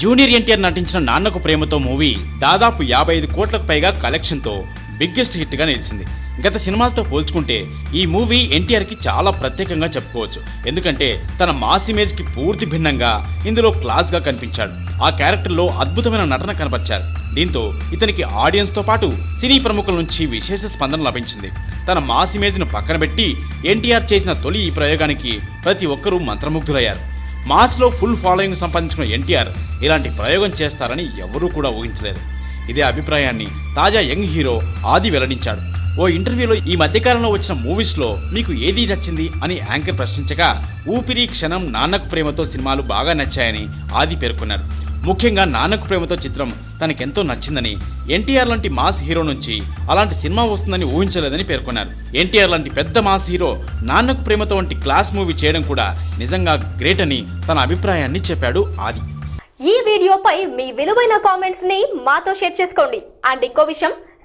Junior NTR నటించిన Nannaku Prematho movie దాదాపు యాభై ఐదు కోట్లకు పైగా కలెక్షన్తో బిగ్గెస్ట్ హిట్గా నిలిచింది. గత సినిమాలతో పోల్చుకుంటే ఈ మూవీ ఎన్టీఆర్కి చాలా ప్రత్యేకంగా చెప్పుకోవచ్చు. ఎందుకంటే తన మాస్ ఇమేజ్కి పూర్తి భిన్నంగా ఇందులో క్లాస్గా కనిపించాడు. ఆ క్యారెక్టర్లో అద్భుతమైన నటన కనపరిచారు. దీంతో ఇతనికి ఆడియన్స్తో పాటు సినీ ప్రముఖుల నుంచి విశేష స్పందన లభించింది. తన మాస్ ఇమేజ్ను పక్కన పెట్టి ఎన్టీఆర్ చేసిన తొలి ఈ ప్రయోగానికి ప్రతి ఒక్కరూ మంత్రముగ్ధులయ్యారు. మాస్లో ఫుల్ ఫాలోయింగ్ సంపాదించుకున్న ఎన్టీఆర్ ఇలాంటి ప్రయోగం చేస్తారని ఎవరూ కూడా ఊహించలేదు. ఇదే అభిప్రాయాన్ని తాజా యంగ్ హీరో ఆది వెల్లడించాడు. ఓ ఇంటర్వ్యూలో ఈ మధ్యకాలంలో వచ్చిన మూవీస్లో మీకు ఏది నచ్చింది అని యాంకర్ ప్రశ్నించగా ఊపిరి క్షణం నాన్నకు ప్రేమతో సినిమాలు బాగా నచ్చాయని ఆది పేర్కొన్నారు. ముఖ్యంగా నాన్నకు ప్రేమతో చిత్రం తనకెంతో నచ్చిందని ఎన్టీఆర్ లాంటి మాస్ హీరో నుంచి అలాంటి సినిమా వస్తుందని ఊహించలేదని పేర్కొన్నారు. ఎన్టీఆర్ లాంటి పెద్ద మాస్ హీరో నాన్నకు ప్రేమతో వంటి క్లాస్ మూవీ చేయడం కూడా నిజంగా గ్రేట్ అని తన అభిప్రాయాన్ని చెప్పాడు ఆది. ఈ వీడియోపై మీ విలువైన కామెంట్స్ని మాతో షేర్ చేసుకోండి. అండ్ ఇంకో విషయం